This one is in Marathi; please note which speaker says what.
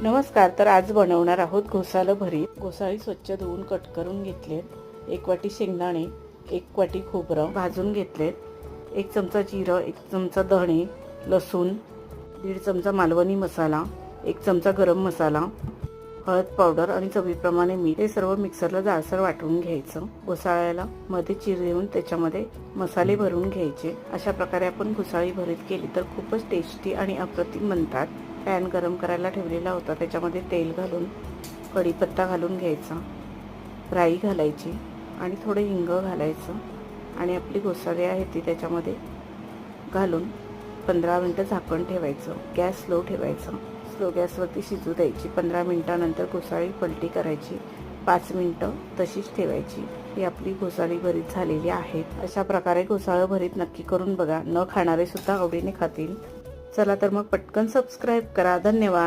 Speaker 1: नमस्कार तर आज बनवणार आहोत घोसाळं भरीत. घोसाळी स्वच्छ धुवून कट करून घेतलेत. एक वाटी शेंगदाणे एक वाटी खोबरं भाजून घेतलेत. एक चमचा जिरं एक चमचा धणे लसूण दीड चमचा मालवणी मसाला एक चमचा गरम मसाला हळद पावडर आणि चवीप्रमाणे मीठ. हे सर्व मिक्सरला जाडसर वाटून घ्यायचं. घोसाळ्याला मध्ये चिर देऊन त्याच्यामध्ये मसाले भरून घ्यायचे. अशा प्रकारे आपण घोसाळी भरीत केली तर खूपच टेस्टी आणि अप्रतिम बनतात. पॅन गरम करायला ठेवलेला होता. त्याच्यामध्ये तेल घालून कढीपत्ता घालून घ्यायचा. राई घालायची आणि थोडं हिंग घालायचं. आणि आपली घोसाळी आहे ती त्याच्यामध्ये घालून पंधरा मिनटं झाकण ठेवायचं. गॅस स्लो ठेवायचं. स्लो गॅसवरती शिजू द्यायची. पंधरा मिनटानंतर घोसाळी पलटी करायची. पाच मिनटं तशीच ठेवायची. ही आपली घोसाळी भरीत झालेली आहे. अशा प्रकारे घोसाळं भरीत नक्की करून बघा. न खाणारे सुद्धा आवडीने खातील. चला तर मग पटकन सबस्क्राईब करा. धन्यवाद.